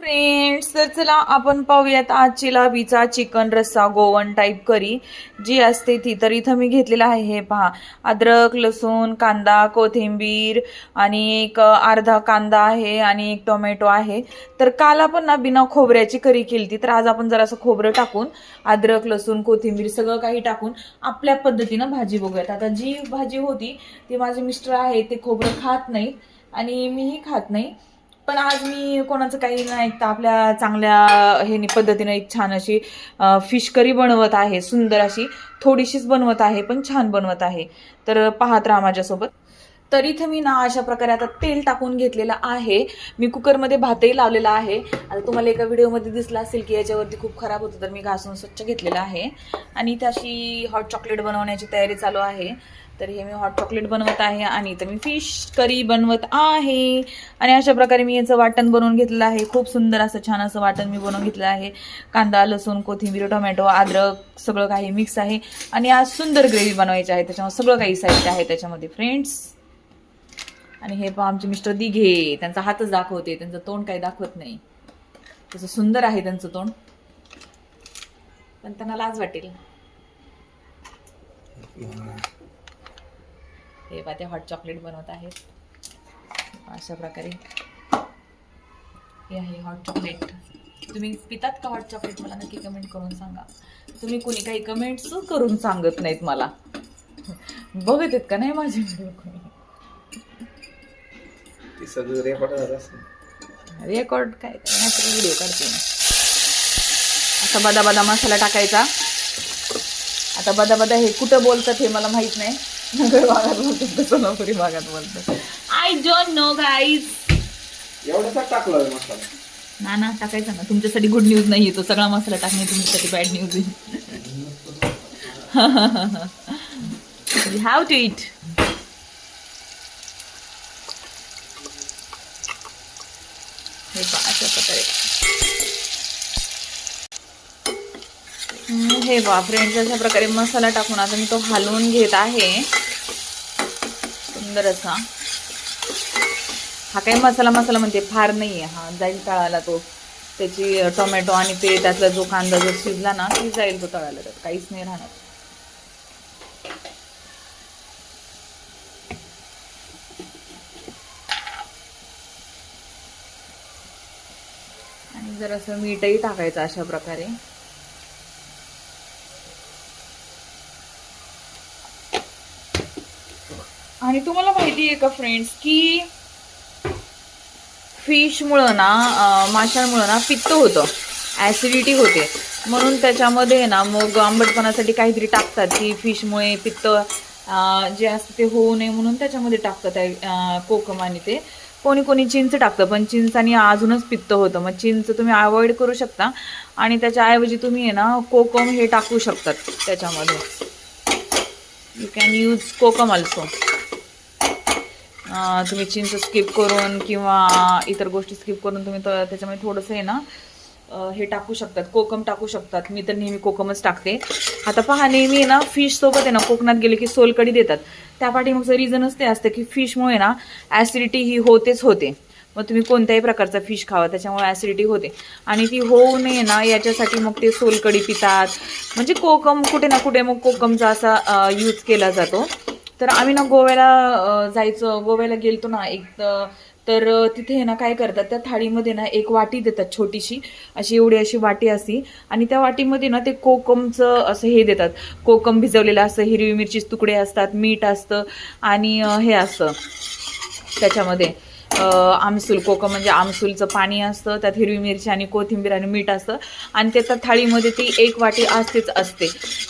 Friends तर चला आपण पाहूयात आजची लाबीचा चिकन रस्सा गोवन टाईप करी जी असते ती तर इथं मी घेतलेलं आहे हे पहा. अद्रक लसूण कांदा कोथिंबीर आणि एक अर्धा कांदा आहे आणि एक टोमॅटो आहे. तर काल आपण ना बिना खोबऱ्याची करी केली तर आज आपण जरासं खोबरं टाकून अद्रक लसूण कोथिंबीर सगळं काही टाकून आपल्या पद्धतीनं भाजी बघूयात. आता जी भाजी होती ती माझे मिस्टर आहे ते खोबरं खात नाहीत आणि मीही खात नाही. पण आज मी कोणाचं काही नाही ऐकता आपल्या चांगल्या हे पद्धतीनं एक छान अशी फिश करी बनवत आहे सुंदर अशी थोडीशीच बनवत आहे पण छान बनवत आहे. तर पाहत राहा माझ्यासोबत. तर इथे मी ना अशा प्रकारे आता तेल टाकून घेतलेलं आहे. मी कुकरमध्ये भातही लावलेला आहे. आता तुम्हाला एका व्हिडिओमध्ये दिसला असेल की याच्यावरती खूप खराब होतं तर मी घासून स्वच्छ घेतलेलं आहे. आणि इथे अशी हॉट चॉकलेट बनवण्याची तयारी चालू आहे. तर हे मी हॉट चॉकलेट बनवत आहे आणि इथं मी फिश करी बनवत आहे. आणि अशा प्रकारे मी याचं वाटण बनवून घेतलं आहे. खूप सुंदर असं छान असं वाटण मी बनवून घेतलं आहे. कांदा लसूण कोथिंबीर टोमॅटो अद्रक सगळं काही मिक्स आहे. आणि आज सुंदर ग्रेव्ही बनवायची आहे. त्याच्यामध्ये सगळं काही साहित्य आहे त्याच्यामध्ये फ्रेंड्स आणि हे पहा आमचे मिस्टर दिघे. त्यांचा हातच दाखवते. त्यांचं तोंड काही दाखवत नाही. तसं सुंदर आहे त्यांचं तोंड. पण त्यांना लाज वाटेल. हे ते हॉट चॉकलेट बनवत आहेत. अशा प्रकारे. हे आहे हॉट चॉकलेट तुम्ही पितात का हॉट चॉकलेट मला नक्की कमेंट करून सांगा. तुम्ही कोणी काही कमेंट्स करून सांगत नाहीत मला. बघत आहेत का नाही माझे व्हिडिओ रेकॉर्ड रेकॉर्ड काय? व्हिडिओ काढते असा बदा बदा मसाला टाकायचा. आता बदा बदा हे कुठं बोलतात हे मला माहीत नाही. नगर भागात बोलतात का सोलापुरी भागात बोलतात आय डोंट नो गाईज एवढासा टाकला मसाला. ना ना टाकायचा ना. तुमच्यासाठी गुड न्यूज नाही तो सगळा मसाला टाकणे तुमच्यासाठी बॅड न्यूज आहे. हॅव टू इट हे पहा अशा प्रकारे हम्म, हे बा फ्रेंड्स म्हणजे अशा प्रकारे मसाला टाकून आता मी तो हलवून घेत आहे. सुंदर असा. हा काही मसाला मसाला म्हणते फार नाही आहे हा. जाईल तळाला तो. त्याची टोमॅटो आणि ते त्यातला जो कांदा जर शिजला ना ती जाईल तो तळाला. त्यात काहीच नाही राहणार. आणि जरासं मीठही टाकायचं अशा प्रकारे. आणि तुम्हाला माहिती आहे का फ्रेंड्स की फिशमुळं ना माशांमुळं ना पित्त होतं ॲसिडिटी होते. म्हणून त्याच्यामध्ये ना मग आंबटपणासाठी काहीतरी टाकतात की फिशमुळे पित्त जे असतं ते होऊ नये म्हणून त्याच्यामध्ये टाकतात आहे, कोकम आणि ते. कोणी कोणी चिंच टाकतं पण चिंचाने अजूनच पित्त होतं. मग चिंच तुम्ही अवॉइड करू शकता आणि त्याच्याऐवजी तुम्ही आहे ना कोकम हे टाकू शकतात त्याच्यामध्ये. You can use kokum also तुम्ही चिंच स्किप करून किंवा इतर गोष्टी स्किप करून तुम्ही त्याच्यामध्ये थोडंसं आहे ना हे टाकू शकतात कोकम टाकू शकतात. मी तर नेहमी कोकमच टाकते. आता पहा नेहमी ना फिश सोबत आहे ना कोकणात गेले की सोलकडी देतात. त्या मग रिझनच ते असतं की फिशमुळे ना ॲसिडिटी ही होतेच होते. मग तुम्ही कोणत्याही प्रकारचा फिश खावा त्याच्यामुळे ॲसिडिटी होते. आणि ती होऊ नये ना याच्यासाठी मग ते सोलकडी पितात. म्हणजे कोकम कुठे ना कुठे मग कोकमचा असा यूज केला जातो. तर आम्ही ना गोव्याला जायचं. गोव्याला गेलतो ना एक तर तिथे ना काय करतात त्या थाळीमध्ये ना एक वाटी देतात छोटीशी. अशी एवढी अशी वाटी असती. आणि त्या वाटीमध्ये ना ते कोकमचं असं हे देतात. कोकम भिजवलेलं असतं हिरवी मिरचीचे तुकडे असतात मीठ असतं आणि हे असतं त्याच्यामध्ये. आमसूल कोकम म्हणजे आमसूलचं पाणी असतं त्यात हिरवी मिरची आणि कोथिंबीर आणि मीठ असतं. आणि ते त्या थाळीमध्ये ती एक वाटी असतेच असते.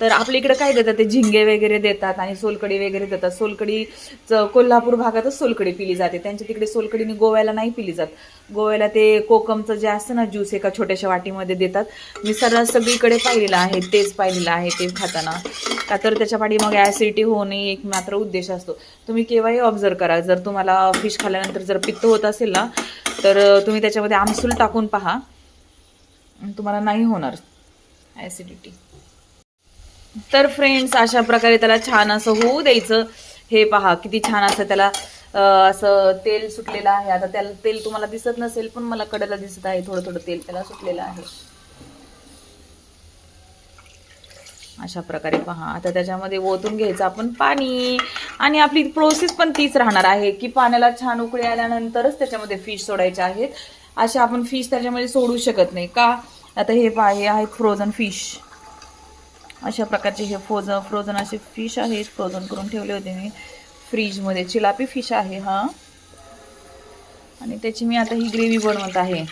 तर आपल्या इकडे काय देतात? ते झिंगे वगैरे देतात आणि सोलकडी वगैरे देतात. सोलकडीचं कोल्हापूर भागातच सोलकडी पिली जाते. त्यांच्या तिकडे सोलकडीने गोव्याला नाही पिली जात. गोव्याला ते कोकमचं जे असतं ना ज्यूस एका छोट्याशा वाटीमध्ये देतात. मी सर्रास सगळीकडे पाहिलेलं आहे. तेच पाहिलेलं आहे ते खाताना. का तर त्याच्या पाठी मग ॲसिडिटी होणे एक मात्र उद्देश असतो. तुम्ही केव्हाही ऑब्झर्व करा. जर तुम्हाला फिश खाल्ल्यानंतर जर पित्त होत असेल ना तर तुम्ही त्याच्यामध्ये आमसूल टाकून पहा. तुम्हाला नाही होणार ॲसिडिटी तर फ्रेंड्स अशा प्रकारे त्याला छान असं होऊ द्यायचं. हे पहा किती छान असं त्याला असं तेल सुटलेलं आहे. आता त्याला तेल तुम्हाला दिसत नसेल पण मला कडेला दिसत आहे. थोडं थोडं तेल त्याला सुटलेलं आहे. अशा प्रकारे पहा. आता त्याच्यामध्ये ओतून घ्यायचं आपण पाणी. आणि आपली प्रोसेस पण तीच राहणार आहे की पाण्याला छान उकळी आल्यानंतरच त्याच्यामध्ये फिश सोडायचे आहेत. असे आपण फिश त्याच्यामध्ये सोडू शकत नाही का? आता हे पहा हे आहेत फ्रोझन फिश अशा प्रकारचे हे फ्रोझन फ्रोझन असे फिश आहेत. फ्रोझन करून ठेवले होते मी फ्रीजमध्ये चिलापी फिश आहे हा. आणि त्याची मी आता ही ग्रेव्ही बनवत आहे.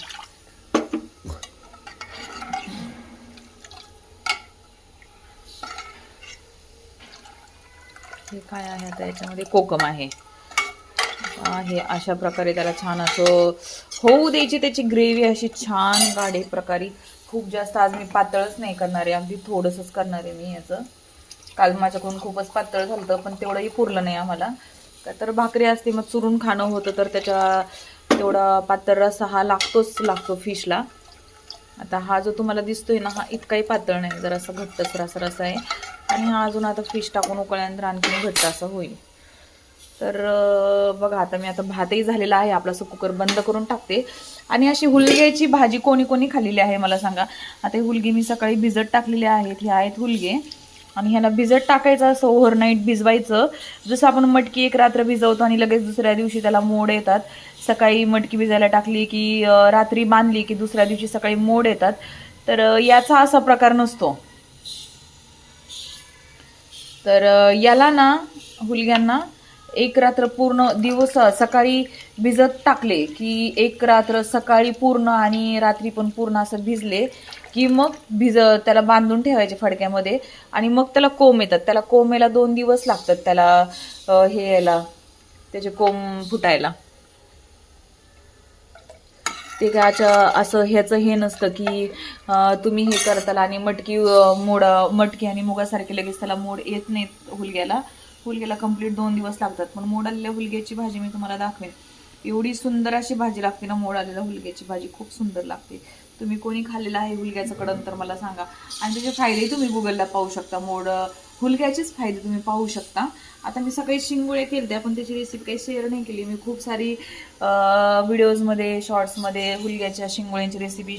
हे काय आहे आता याच्यामध्ये? कोकम आहे. आहे अशा प्रकारे त्याला छान असं होऊ द्यायची त्याची ग्रेव्ही अशी छान गाढे प्रकारे. खूप जास्त आज मी पातळच नाही करणार आहे अगदी थोडंसंच करणार आहे मी याचं. काल माझ्याकडून खूपच पातळ झालं होतं पण तेवढंही पुरलं नाही आम्हाला. का तर भाकरी असते मग चुरून खाणं होतं तर त्याच्या तेवढा पातळ रस्सा हा लागतोच लागतो फिशला. आता हा जो तुम्हाला दिसतोय ना हा इतकाही पातळ नाही जरासा असं घट्टसर रसा आहे. आणि हा अजून आता फिश टाकून उकळल्यानंतर आणखी घट्ट असं होईल. तर बघा आता मी आता भातही झालेला आहे. आपला असं कुकर बंद करून टाकते. आणि अशी हुलग्याची भाजी कोणी कोणी खाल्लेली आहे मला सांगा. आता ही हुलगे मी सकाळी भिजत टाकलेले आहेत. हे आहेत हुलगे. आणि ह्याला भिजत टाकायचं असं ओव्हरनाईट भिजवायचं. जसं आपण मटकी एक रात्र भिजवतो आणि लगेच दुसऱ्या दिवशी त्याला मोड येतात. सकाळी मटकी भिजायला टाकली की रात्री बांधली की दुसऱ्या दिवशी सकाळी मोड येतात. तर याचा असा प्रकार नसतो. तर याला ना हुलग्यांना एक रात्र पूर्ण दिवस सकाळी भिजत टाकले की एक रात्र सकाळी पूर्ण आणि रात्री पण पूर्ण असं भिजले की मग भिज त्याला बांधून ठेवायचे फडक्यामध्ये आणि मग त्याला कोंब येतात. त्याला कोंबेला दोन दिवस लागतात त्याला हे यायला त्याचे कोंब फुटायला. ते काय असं ह्याचं हे नसतं की तुम्ही हे करताल आणि मटकी मोड मटकी आणि मुगासारखे लगेच त्याला मोड येत नाहीत हुलग्याला. हुलग्याला कंप्लीट दोन दिवस लागतात. पण मोड आलेल्या हुलग्याची भाजी मी तुम्हाला दाखवेन. एवढी सुंदर अशी भाजी लागते ना मोड आलेल्या हुलग्याची भाजी. खूप सुंदर लागते. तुम्ही कोणी खाल्लेलं आहे हुलग्याचं कडन तर मला सांगा. आणि त्याचे फायदेही तुम्ही गुगलला पाहू शकता. मोड हुलग्याचेच फायदे तुम्ही पाहू शकता. आता मी सकाळी शिंगोळे केले पण त्याची रेसिपी काही शेअर नाही केली. मी खूप सारी व्हिडिओजमध्ये शॉर्ट्समध्ये हुलग्याच्या शिंगोळ्यांची रेसिपी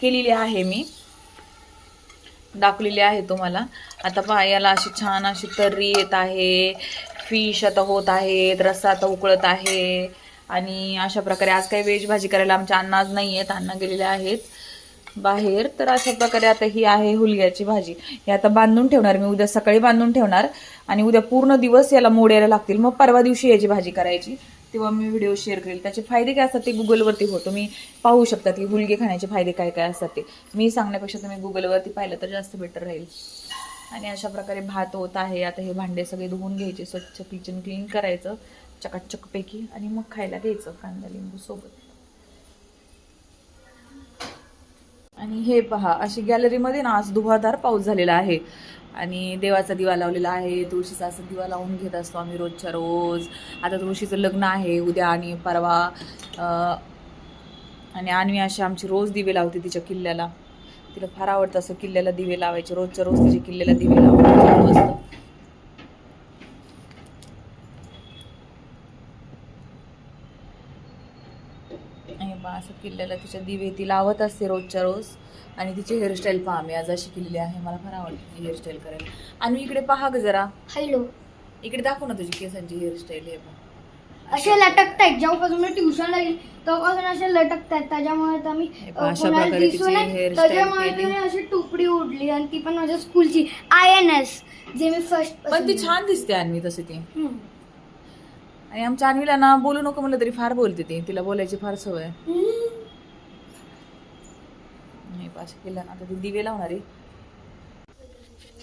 केलेली आहे मी. दाखवलेली आहे तुम्हाला. आता पहा याला अशी छान अशी तर्री येत आहे. फिश आता होत आहेत रस्सा आता उकळत आहे. आणि अशा प्रकारे आज काही वेज भाजी करायला आमच्या अण्णा आज नाही आहेत अण्णा गेलेले आहेत. बाहेर तर अशा प्रकारे आता ही आहे हुलग्याची भाजी. हे आता बांधून ठेवणार मी उद्या सकाळी बांधून ठेवणार. आणि उद्या पूर्ण दिवस याला मोड यायला लागतील. मग परवा दिवशी याची भाजी करायची. तेव्हा मी व्हिडिओ शेअर करेल. त्याचे फायदे काय असतात ते गुगलवरती हो. तुम्ही पाहू शकता की हुलगे खाण्याचे फायदे काय काय असतात ते. मी सांगण्यापेक्षा तुम्ही गुगलवरती पाहिलं तर जास्त बेटर राहील. आणि अशा प्रकारे भात होत आहे. आता हे भांडे सगळे धुवून घ्यायचे स्वच्छ किचन क्लीन करायचं. चकाचकपैकी आणि मग खायला घ्यायचं कांदा लिंबू सोबत. आणि हे पहा अशी गॅलरीमध्ये ना आज धुवाधार पाऊस झालेला आहे. आणि देवाचा दिवा लावलेला आहे तुळशीचा असं दिवा लावून घेत असतो आम्ही रोजच्या रोज. आता तुळशीचं लग्न आहे उद्या आणि परवा आणि आणवी अशी आमची रोज दिवे लावते तिच्या किल्ल्याला. तिला फार आवडतं असं किल्ल्याला दिवे लावायचे रोजच्या रोज तिच्या किल्ल्याला दिवे लावायचे चालू असतं आणि बा असं किल्ल्याला तिच्या दिवे ती लावत असते रोजच्या रोज. आणि तिची हेअरस्टाईल पहा मी आज अशी केलेली आहे. मला फार आवडते हेअरस्टाईल करायला. आणि इकडे पहा ग जरा. हॅलो. इकडे दाखव ना तुझी केसांची हेअरस्टाईल हे पहा. असे लटकतायत जेव्हापासून मी ट्युशनला गेली तेव्हापासून असे लटकतायत. त्याच्यामुळे तर मी हे अ, पहा, अशा कोणाला प्रकारे दिसू तिची नये. hairstyle त्याच्यामुळे केली. तर मी अशी टुपडी उडली आणि ती पण माझ्या स्कूलची आय एन एस जे मी फर्स्ट पण ती छान दिसते अन्वी तशी ती. आणि आमच्या अन्वीला ना बोलू नको म्हणलं तरी फार बोलते ती. तिला बोलायची फार सवय आहे. नाही केलं ना आता ती दिवे लावणार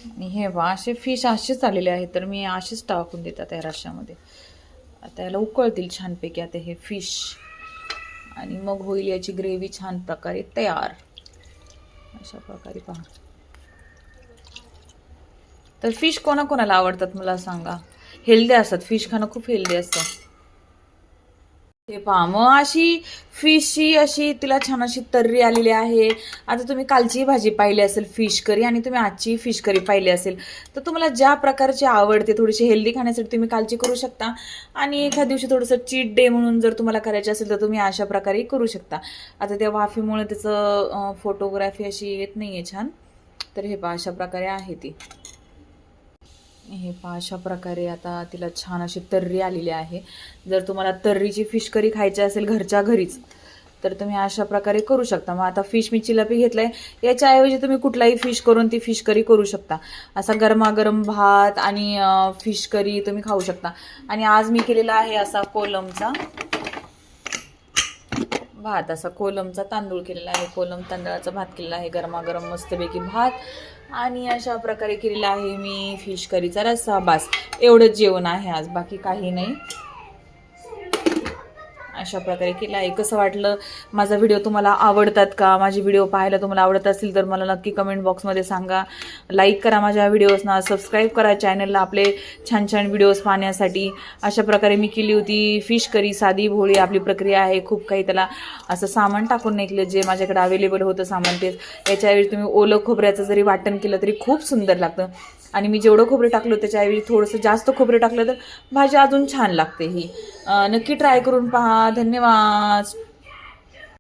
आणि हे बा असे फिश असेच आलेले आहेत तर मी असेच टाकून देतात या राशामध्ये आता याला उकळतील छानपैकी आता हे फिश आणि मग होईल याची ग्रेव्ही छान प्रकारे तयार. अशा प्रकारे पहा. तर फिश कोणाकोणाला आवडतात मला सांगा. हेल्दी असतात. फिश खाणं खूप हेल्दी असतं. हे पहा मग अशी फिशची अशी तिला छान अशी तर्री आलेली आहे. आता तुम्ही कालची भाजी पाहिली असेल फिश करी आणि तुम्ही आजची फिश करी पाहिली असेल तर तुम्हाला ज्या प्रकारची आवडते थोडीशी हेल्दी खाण्यासाठी तुम्ही कालची करू शकता. आणि एखाद्या दिवशी थोडंसं चीट डे म्हणून जर तुम्हाला करायची असेल तर तुम्ही अशा प्रकारे करू शकता. आता त्या वाफेमुळे त्याचं फोटोग्राफी अशी येत नाही आहे छान. तर हे पहा अशा प्रकारे आहे ती. हे पहा अशा प्रकारे आता तिला छान अशी तर्री आलेली आहे. जर तुम्हाला तर्रीची फिश करी खायची असेल घरच्या घरीच तर तुम्ही अशा प्रकारे करू शकता. मग आता फिश मी चिलापी घेतलाय. याच्याऐवजी तुम्ही कुठलाही फिश करून ती फिश करी करू शकता. असा गरमागरम भात आणि फिश करी तुम्ही खाऊ शकता. आणि आज मी केलेला आहे असा कोलमचा भात असा कोलमचा तांदूळ केलेला आहे. कोलम तांदळाचा भात केलेला आहे. गरमागरम मस्तपैकी भात. आणि अशा प्रकारे केलेला आहे मी फिश करीचा रस्सा. बास एवढंच जेवण आहे आज. बाकी काही नाही. अशा प्रकारे केला आहे. कसं वाटलं? माझा व्हिडिओ तुम्हाला आवडतात का? माझे व्हिडिओ पाहायला तुम्हाला आवडत असतील तर मला नक्की कमेंट बॉक्समध्ये सांगा. लाईक करा माझ्या व्हिडिओजना सबस्क्राईब करा चॅनलला आपले छान छान व्हिडिओज पाहण्यासाठी. अशा प्रकारे मी केली होती फिश करी साधी भोळी आपली प्रक्रिया आहे. खूप काही त्याला असं सामान टाकून निघलं जे माझ्याकडे अवेलेबल होतं सामान. तेच याच्याऐवजी तुम्ही ओलं खोबऱ्याचं जरी वाटण केलं तरी खूप सुंदर लागतं. आणि मी जेवढं खोबरं टाकलं त्याच्याऐवजी थोडंसं जास्त खोबरं टाकलं तर भाजी अजून छान लागते ही. नक्की ट्राय करून पहा. धन्यवाद.